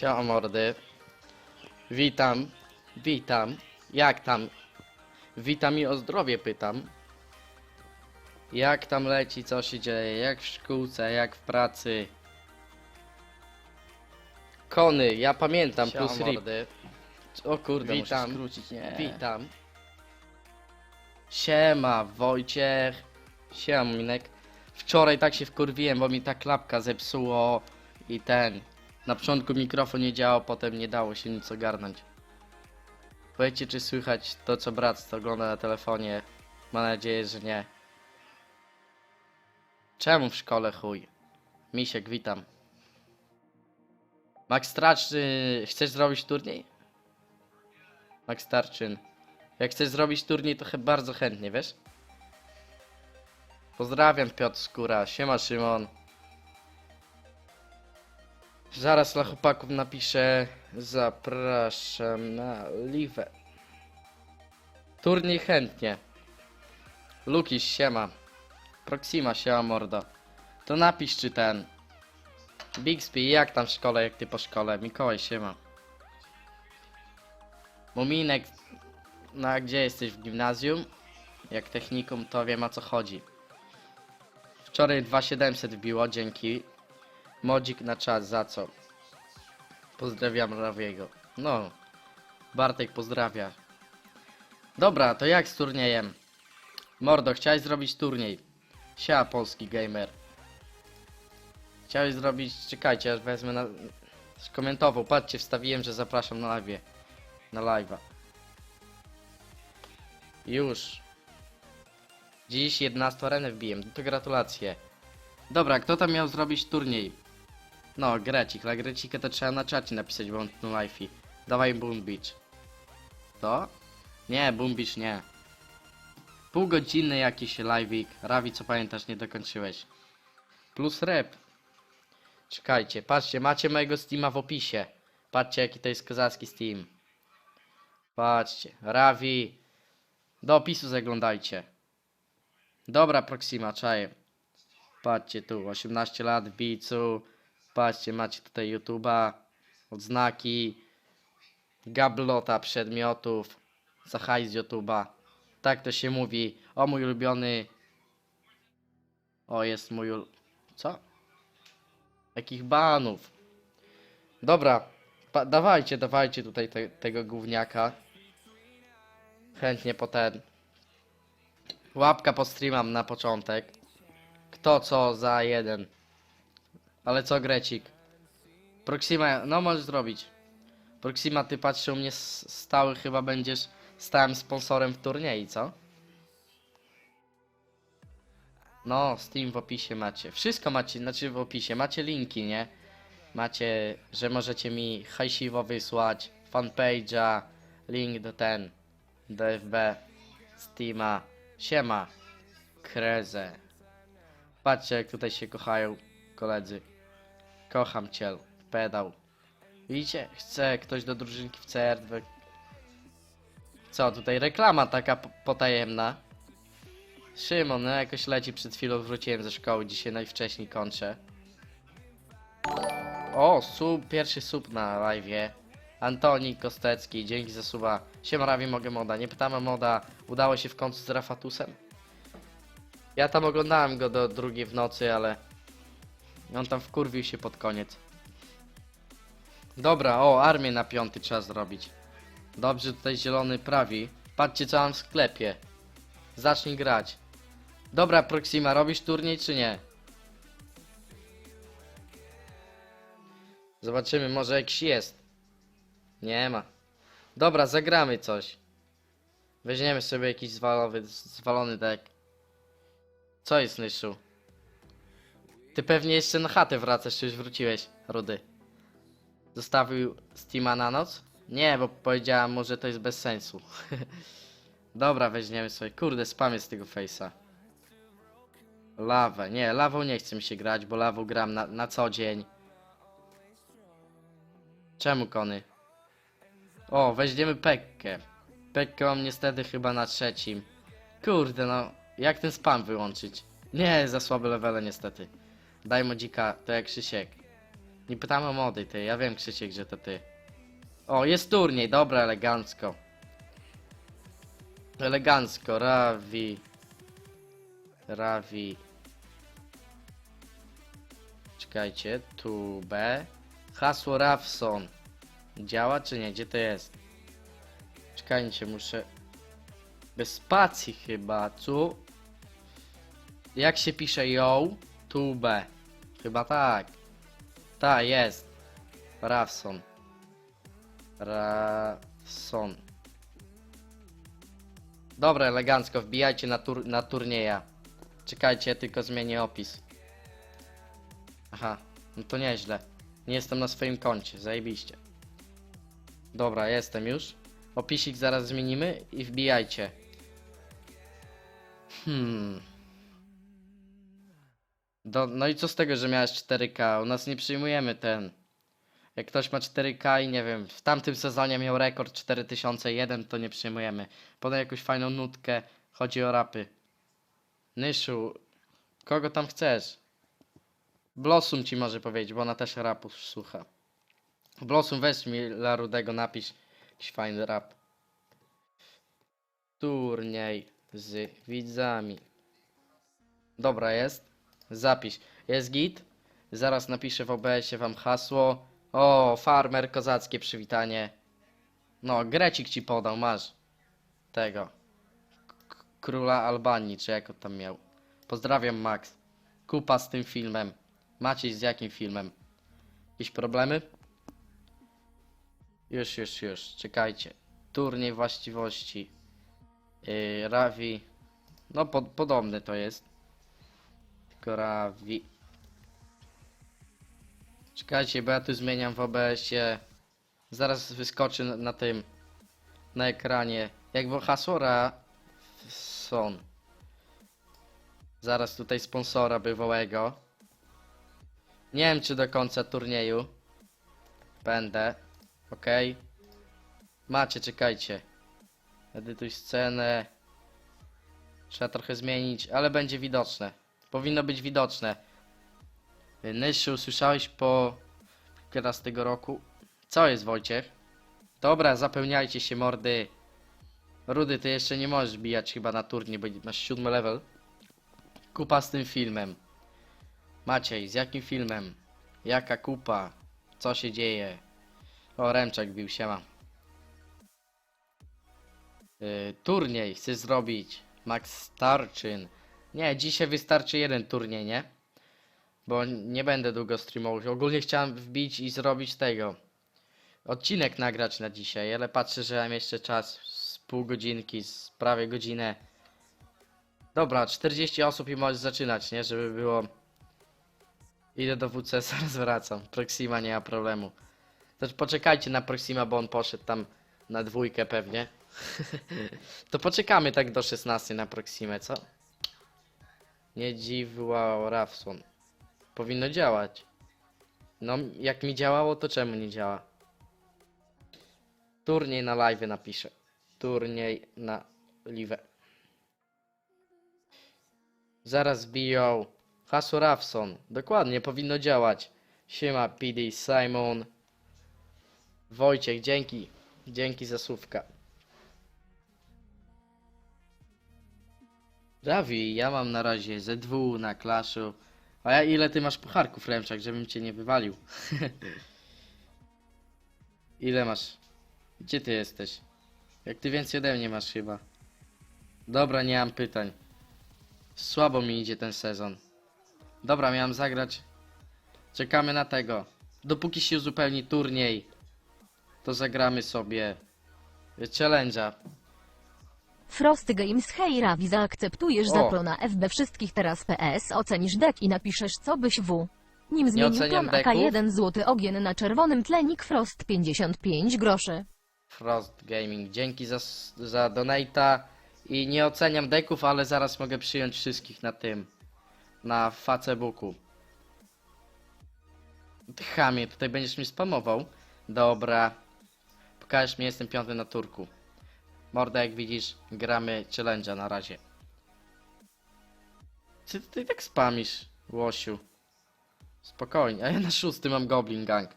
Siema mordy. Witam. Witam. Jak tam? Witam i o zdrowie pytam. Jak tam leci, co się dzieje? Jak w szkółce, jak w pracy? Kony, ja pamiętam, Siema, plus rip. mordy. O kurde, Witam. muszę skrócić, nie. Witam. Siema, Wojciech. Siema, Minek. Wczoraj tak się wkurwiłem, bo mi ta klapka zepsuło i ten. Na początku mikrofon nie działał, potem nie dało się nic ogarnąć. Powiedzcie, czy słychać to, co brat ogląda na telefonie. Mam nadzieję, że nie. Czemu w szkole chuj? Misiek, witam. Max Tracz, y, chcesz zrobić turniej? Max Tarczyn. Jak chcesz zrobić turniej, to bardzo chętnie, wiesz? Pozdrawiam Piotr Skóra, siema Szymon. Zaraz dla chłopaków napiszę Zapraszam na liwę. Turniej chętnie. Lukiś, siema. Proxima, siema mordo. To napisz czy ten. Bixby, jak tam w szkole, jak ty po szkole? Mikołaj, siema. Muminek, no a gdzie jesteś w gimnazjum? Jak technikum, to wiem o co chodzi. Wczoraj 2700 wbiło, dzięki. Modzik na czas, za co? Pozdrawiam Rawiego. No, Bartek pozdrawia. Dobra, to jak z turniejem? Mordo, chciałeś zrobić turniej. Siema, polski gamer. Chciałeś zrobić, czekajcie, aż wezmę na... Skomentował, patrzcie, wstawiłem, że zapraszam na live. Na live'a. Już. Dziś 11 arenę wbiłem, to gratulacje. Dobra, kto tam miał zrobić turniej? No, Grecik, dla Grecika to trzeba na czacie napisać, bo on tu. Dawaj Boom Beach. To? Nie, Boom Beach nie. Pół godziny jakiś live'ik. Ravi, co pamiętasz, nie dokończyłeś. Plus rep. Czekajcie, patrzcie, macie mojego Steama w opisie. Patrzcie, jaki to jest kozacki Steam. Patrzcie, Ravi. Do opisu zaglądajcie. Dobra, Proxima, czaję. Patrzcie tu, 18 lat w bicu. Patrzcie, macie tutaj YouTube'a, odznaki, gablota przedmiotów, za hajs YouTube'a. Tak to się mówi. O mój ulubiony. O, jest mój ul... Co? Jakich banów? Dobra, pa, dawajcie, dawajcie tutaj te, tego gówniaka. Chętnie po ten. Łapka po streamam na początek. Kto co za jeden. Ale co Grecik? Proxima, no możesz zrobić. Proxima, ty patrzył mnie s- stały, chyba będziesz stałym sponsorem w turniej, co? No, Steam w opisie macie. Wszystko macie, znaczy w opisie. Macie linki, nie? Macie, że możecie mi hajsiwo wysłać, fanpage'a, link do ten, do FB, Steama, siema, Kreze. Patrzcie jak tutaj się kochają koledzy. Kocham cię, pedał. Widzicie? Chce ktoś do drużynki w CR2. Co, tutaj reklama taka po- potajemna. Szymon, no jakoś leci przed chwilą wróciłem ze szkoły, dzisiaj najwcześniej kończę. O, sub, pierwszy sub na live. Antoni Kostecki, dzięki za suba. Siema Ravi, mogę moda. Nie pytamy moda, udało się w końcu z Rafatusem? Ja tam oglądałem go do drugiej w nocy, ale on tam wkurwił się pod koniec. Dobra, o, armię na piąty trzeba zrobić. Dobrze, tutaj zielony prawi. Patrzcie co mam w sklepie. Zacznij grać. Dobra, Proxima, robisz turniej czy nie? Zobaczymy, może jakiś jest. Nie ma. Dobra, zagramy coś. Weźmiemy sobie jakiś zwalowy, zwalony deck. Co jest, Nyszu? Ty pewnie jeszcze na chatę wracasz, czy już wróciłeś, Rudy. Zostawił Steama na noc? Nie, bo powiedziałam mu, że to jest bez sensu. Dobra, weźmiemy sobie. Kurde, spamię z tego face'a. Lawę. Nie, lawą nie chce mi się grać, bo lawą gram na, na co dzień. Czemu kony? O, weźmiemy Pekkę. Pekkę mam niestety chyba na trzecim. Kurde, no. Jak ten spam wyłączyć? Nie, za słabe levele niestety. Daj modzika, to jak Krzysiek. Nie pytamy o mody, ty. Ja wiem, Krzysiek, że to ty. O, jest turniej, dobra, elegancko. Elegancko, Ravi. Ravi. Czekajcie, tu B. Hasło Rawson. Działa czy nie? Gdzie to jest? Czekajcie, muszę... Bez spacji chyba, tu? Jak się pisze ją? Tu B. Chyba tak. Ta, jest. Rawson. Rawson. Dobra, elegancko, wbijajcie na, tur na turnieja. Czekajcie, tylko zmienię opis. Aha, no to nieźle. Nie jestem na swoim koncie, zajebiście. Dobra, jestem już. Opisik zaraz zmienimy i wbijajcie. Hmm. Do, no i co z tego, że miałeś 4K? U nas nie przyjmujemy ten. Jak ktoś ma 4K i nie wiem, w tamtym sezonie miał rekord 4001, to nie przyjmujemy. Podaj jakąś fajną nutkę, chodzi o rapy. Nyszu, kogo tam chcesz? Blossum ci może powiedzieć, bo ona też rapów słucha. Blossum weź mi dla Rudego napisz jakiś fajny rap. Turniej z widzami. Dobra jest. Zapisz. Jest git. Zaraz napiszę w OBS-ie wam hasło. O, farmer, kozackie przywitanie. No, Grecik ci podał, masz. Tego. K- Króla Albanii, czy jak on tam miał. Pozdrawiam, Max. Kupa z tym filmem. Maciej, z jakim filmem? Jakieś problemy? Już, już, już. Czekajcie. Turniej właściwości. Yy, Ravi. No, po, podobny to jest. Ravi. Czekajcie, bo ja tu zmieniam w OBS-ie. Zaraz wyskoczy na, na tym. Na ekranie. Jak było hasło Son. Zaraz tutaj sponsora bywałego. Nie wiem, czy do końca turnieju. Będę. Ok. Macie, czekajcie. Edytuj scenę. Trzeba trochę zmienić, ale będzie widoczne. Powinno być widoczne. Nyszu, słyszałeś po raz tego roku? Co jest Wojciech? Dobra, zapełniajcie się mordy. Rudy, ty jeszcze nie możesz bijać chyba na turniej, bo masz siódmy level. Kupa z tym filmem. Maciej, z jakim filmem? Jaka kupa? Co się dzieje? O, Remczak bił, siema. Yy, turniej chcesz zrobić. Max Starczyn. Nie, dzisiaj wystarczy jeden turniej, nie? Bo nie będę długo streamował. Ogólnie chciałem wbić i zrobić tego. Odcinek nagrać na dzisiaj, ale patrzę, że mam jeszcze czas z pół godzinki, z prawie godzinę. Dobra, 40 osób i możesz zaczynać, nie? Żeby było... Idę do WC, zaraz wracam. Proxima nie ma problemu. Też poczekajcie na Proxima, bo on poszedł tam na dwójkę pewnie. to poczekamy tak do 16 na Proximę, co? Nie dziwła Rafson. Powinno działać. No, jak mi działało, to czemu nie działa? Turniej na live napiszę. Turniej na live. Zaraz biją. Hasło Rafson. Dokładnie, powinno działać. Siema, PD, Simon. Wojciech, dzięki. Dzięki za słówka. Ravi, ja mam na razie ZW na Clashu. A ja ile ty masz pucharków, Remczak, żebym cię nie wywalił? ile masz? Gdzie ty jesteś? Jak ty więcej ode mnie masz chyba. Dobra, nie mam pytań. Słabo mi idzie ten sezon. Dobra, miałem zagrać. Czekamy na tego. Dopóki się uzupełni turniej, to zagramy sobie challenge'a. Frost Games Hej Ravi zaakceptujesz O. zaplona FB wszystkich teraz PS ocenisz deck i napiszesz co byś w. Nim zmienił oceniam ton AK decków. 1 złoty ogień na czerwonym tlenik Frost 55 groszy. Frost Gaming. Dzięki za, za donata. I nie oceniam deków, ale zaraz mogę przyjąć wszystkich na tym. Na Facebooku. Ty chamie, tutaj będziesz mi spamował. Dobra. Pokażesz mi, jestem piąty na turku. Morda, jak widzisz, gramy challenge'a na razie. Ty, ty tak spamisz, łosiu. Spokojnie, a ja na szósty mam Goblin Gang.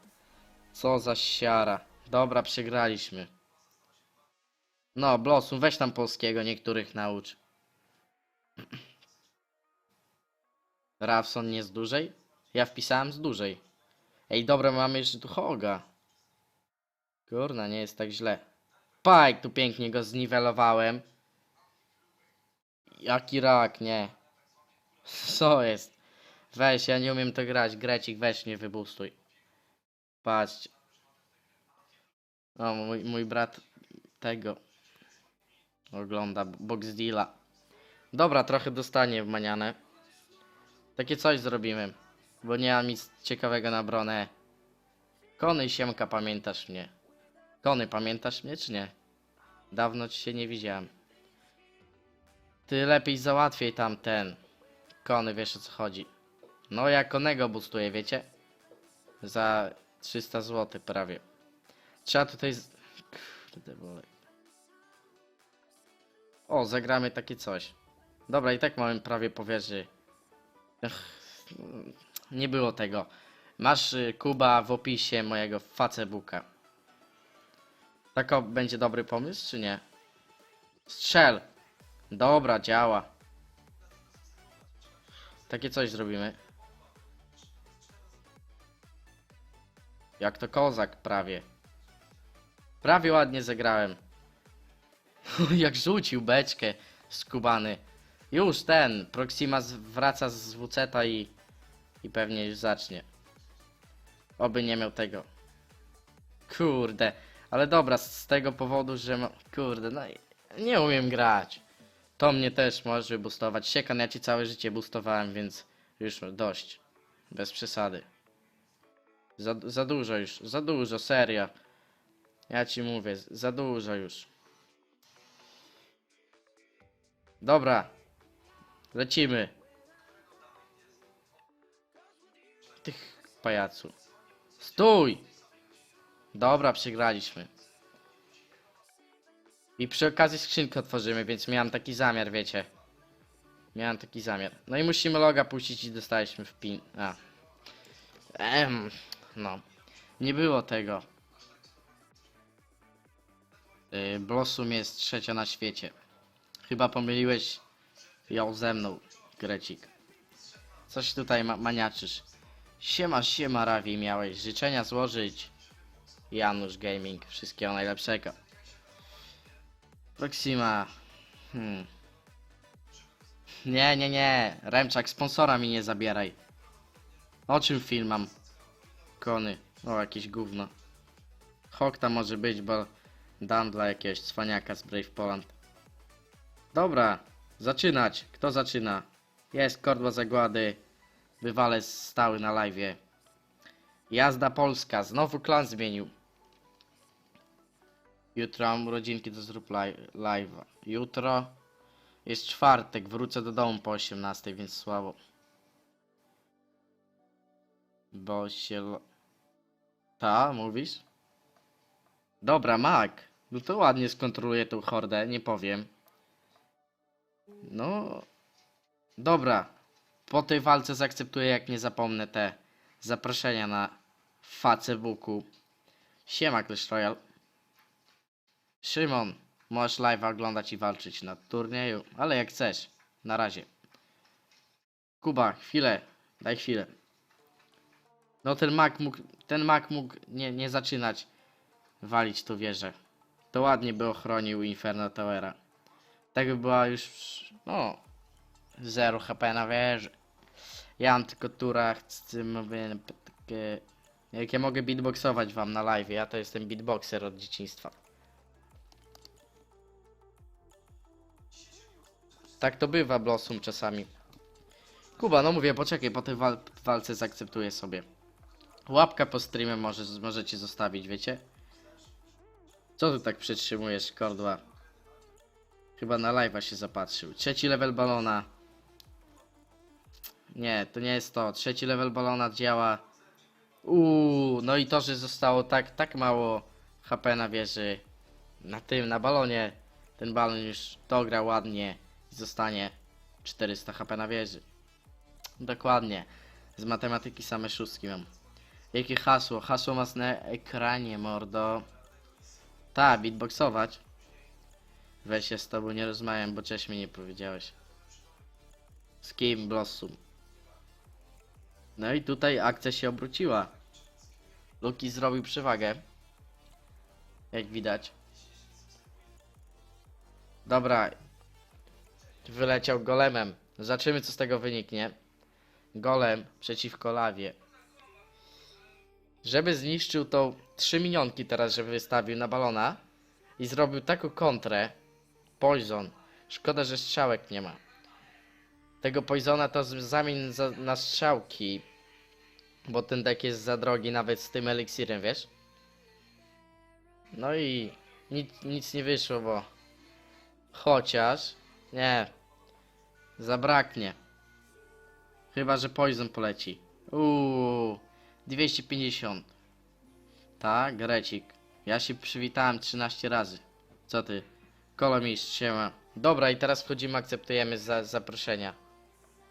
Co za siara. Dobra, przegraliśmy. No, Blossom, weź tam polskiego, niektórych naucz. Rawson nie z dużej? Ja wpisałem z dużej. Ej, dobra, mamy jeszcze tu Hoga. Kurna, nie jest tak źle. Pajk, tu pięknie go zniwelowałem. Jaki rak, nie. Co jest? Weź, ja nie umiem to grać. Grecik, weź mnie wybustuj. Patrzcie. O, mój, mój brat tego ogląda Box Deala. Dobra, trochę dostanie w manianę. Takie coś zrobimy. Bo nie mam nic ciekawego na bronę. Kony Siemka, pamiętasz mnie? Kony, pamiętasz mnie czy nie? Dawno ci się nie widziałem. Ty lepiej załatwiej tam ten. Kony, wiesz o co chodzi. No ja konego boostuję, wiecie? Za 300 zł prawie. Trzeba tutaj... Z... Kurde. O, zagramy takie coś. Dobra, i tak mamy prawie po wieży. Ech, nie było tego. Masz y, Kuba w opisie mojego Facebooka. Tako będzie dobry pomysł, czy nie? Strzel! Dobra, działa. Takie coś zrobimy. Jak to kozak prawie. Prawie ładnie zagrałem. Jak rzucił beczkę skubany. Już ten, Proxima wraca z WC-ta i, i pewnie już zacznie. Oby nie miał tego. Kurde, ale dobra, z, tego powodu, że ma... Kurde, no nie umiem grać. To mnie też może boostować. Siekan, ja ci całe życie boostowałem, więc już dość. Bez przesady. Za, za dużo już, za dużo, serio. Ja ci mówię, za dużo już. Dobra. Lecimy. Tych pajacu. Stój! Dobra, przegraliśmy. I przy okazji skrzynkę otworzymy, więc miałem taki zamiar, wiecie. Miałem taki zamiar. No i musimy loga puścić i dostaliśmy w pin. A. Em, no. Nie było tego. Yy, Blossom jest trzecia na świecie. Chyba pomyliłeś ją ze mną, Grecik. Coś tutaj ma maniaczysz. Siema, siema, Rawi, miałeś życzenia złożyć. Janusz Gaming, wszystkiego najlepszego. Proxima. Hmm. Nie, nie, nie. Remczak, sponsora mi nie zabieraj. O czym film mam? Kony. O, jakieś gówno. Hokta może być, bo dam dla jakiegoś cwaniaka z Brave Poland. Dobra, zaczynać. Kto zaczyna? Jest Kordła Zagłady. Wywale stały na live. Jazda Polska. Znowu klan zmienił. Jutro mam urodzinki, to zrób li- live'a. Jutro jest czwartek, wrócę do domu po 18, więc słabo. Bo się... Ta, mówisz? Dobra, Mak. No to ładnie skontroluje tą hordę, nie powiem. No... Dobra. Po tej walce zaakceptuję, jak nie zapomnę te zaproszenia na Facebooku. Siema, Clash Royale. Szymon, możesz live oglądać i walczyć na turnieju, ale jak chcesz. Na razie. Kuba, chwilę, daj chwilę. No ten mak mógł, ten mak mógł nie, nie zaczynać walić tu wieżę. To ładnie by ochronił Inferno Towera. Tak by była już, no, 0 HP na wieży. Ja mam tylko tura, mówię, takie, jak ja mogę beatboxować wam na live, ja to jestem beatboxer od dzieciństwa. Tak to bywa, Blossom czasami. Kuba, no mówię, poczekaj, po tej wal walce zaakceptuję sobie. Łapka po streamie może, możecie zostawić, wiecie? Co tu tak przytrzymujesz, Kordła? Chyba na live'a się zapatrzył. Trzeci level balona. Nie, to nie jest to. Trzeci level balona działa. Uuu, no i to, że zostało tak, tak mało HP na wieży. Na tym, na balonie. Ten balon już dogra ładnie i zostanie 400 HP na wieży. Dokładnie. Z matematyki same szóstki mam. Jakie hasło? Hasło masz na ekranie, mordo. Ta, beatboxować. Weź się z tobą nie rozmawiam, bo cześć mi nie powiedziałeś. Z kim Blossum? No i tutaj akcja się obróciła. Luki zrobił przewagę. Jak widać. Dobra. Wyleciał golemem. Zobaczymy co z tego wyniknie. Golem przeciwko lawie. Żeby zniszczył tą trzy minionki teraz, żeby wystawił na balona i zrobił taką kontrę. Poison. Szkoda, że strzałek nie ma. Tego poisona to zamień za, na strzałki. Bo ten deck jest za drogi nawet z tym eliksirem, wiesz? No i nic, nic nie wyszło, bo chociaż nie zabraknie. Chyba, że poison poleci. Uuu, 250. Tak, Grecik. Ja się przywitałem 13 razy. Co ty? Kolomistrz, siema. Dobra, i teraz wchodzimy, akceptujemy za, zaproszenia.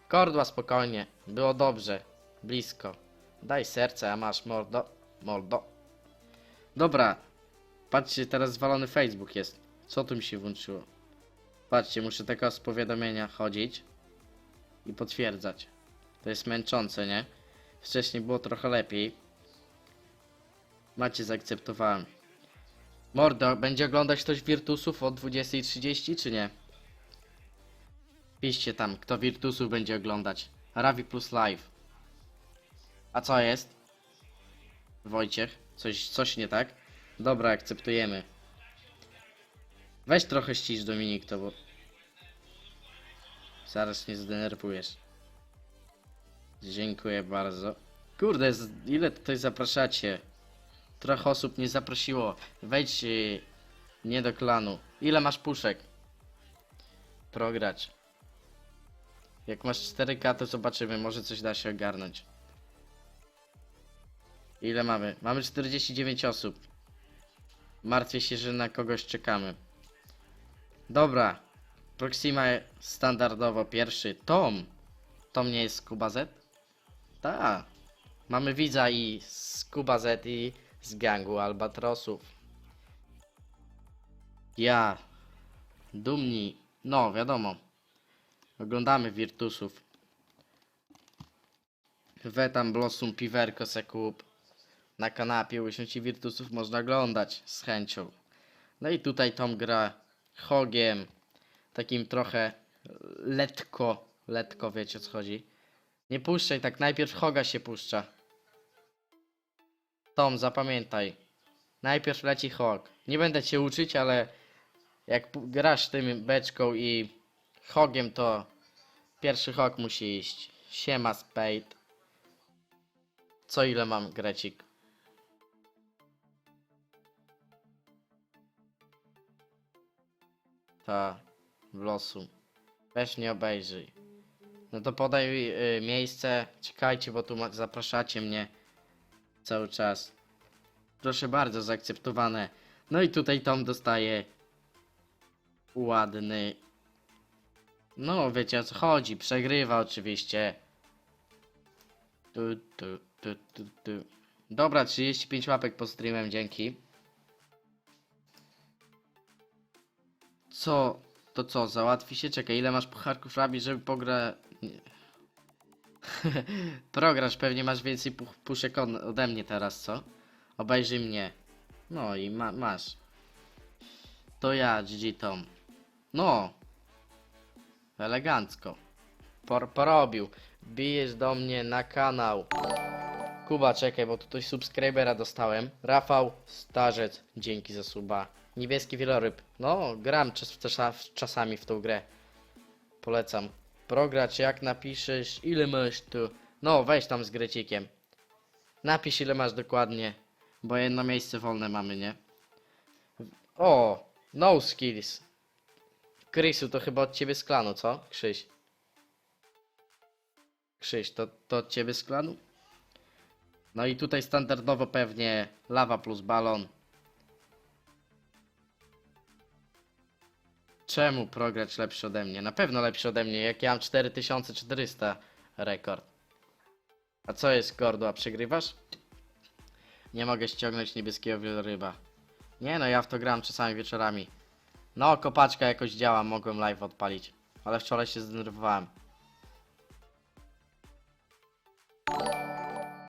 Kordła spokojnie. Było dobrze. Blisko. Daj serce, a masz mordo. Mordo. Dobra. Patrzcie, teraz zwalony Facebook jest. Co tu mi się włączyło? Patrzcie, muszę tylko z powiadomienia chodzić i potwierdzać. To jest męczące, nie? Wcześniej było trochę lepiej. Macie, zaakceptowałem. Mordo, będzie oglądać ktoś Virtusów o 20.30 czy nie? Piszcie tam, kto Virtusów będzie oglądać. Ravi plus live. A co jest? Wojciech, coś, coś nie tak? Dobra, akceptujemy. Weź trochę ścisz Dominik to, bo... Zaraz mnie zdenerwujesz. Dziękuję bardzo. Kurde, ile tutaj zapraszacie? Trochę osób nie zaprosiło. Wejdź yy, nie do klanu. Ile masz puszek? Prograć. Jak masz 4K, to zobaczymy, może coś da się ogarnąć. Ile mamy? Mamy 49 osób. Martwię się, że na kogoś czekamy. Dobra. Proxima standardowo pierwszy. Tom. Tom nie jest Kuba Z? Ta. Mamy widza i z Kuba Z i z gangu Albatrosów. Ja. Dumni. No, wiadomo. Oglądamy Virtusów. We tam Blossum piwerko se. Na kanapie łysiąci Virtusów można oglądać z chęcią. No i tutaj Tom gra Hogiem. Takim trochę letko. Letko, wiecie o co chodzi. Nie puszczaj tak, najpierw Hoga się puszcza. Tom, zapamiętaj. Najpierw leci Hog. Nie będę cię uczyć, ale jak grasz tym beczką i Hogiem, to pierwszy Hog musi iść. Siema Spade. Co ile mam, Grecik? Ta, w losu. Weź nie obejrzyj. No to podaj y, miejsce. Czekajcie, bo tu zapraszacie mnie cały czas. Proszę bardzo, zaakceptowane. No i tutaj Tom dostaje ładny. No, wiecie o co chodzi. Przegrywa oczywiście. Tu, tu, tu, tu, tu. Dobra, 35 łapek po streamem, dzięki. Co? To co, załatwi się? Czekaj, ile masz pucharków rabi, żeby pogra... Prograsz, pewnie masz więcej pu puszek od ode mnie teraz, co? Obejrzyj mnie. No i ma masz. To ja, GG Tom. No. Elegancko. Por porobił. Bijesz do mnie na kanał. Kuba, czekaj, bo tutaj subskrybera dostałem. Rafał Starzec, dzięki za suba. Niebieski wieloryb. No, gram czas, czas, czasami w tą grę. Polecam. Prograć, jak napiszesz, ile masz tu. No, weź tam z grecikiem. Napisz ile masz dokładnie, bo jedno miejsce wolne mamy, nie? O, no skills. Krysu, to chyba od ciebie z klanu, co? Krzyś. Krzyś, to, to od ciebie z klanu? No i tutaj standardowo pewnie lawa plus balon. Czemu prograć lepszy ode mnie? Na pewno lepszy ode mnie, jak ja mam 4400 rekord. A co jest Gordo, a przegrywasz? Nie mogę ściągnąć niebieskiego wieloryba. Nie no, ja w to gram czasami wieczorami. No, kopaczka jakoś działa, mogłem live odpalić. Ale wczoraj się zdenerwowałem.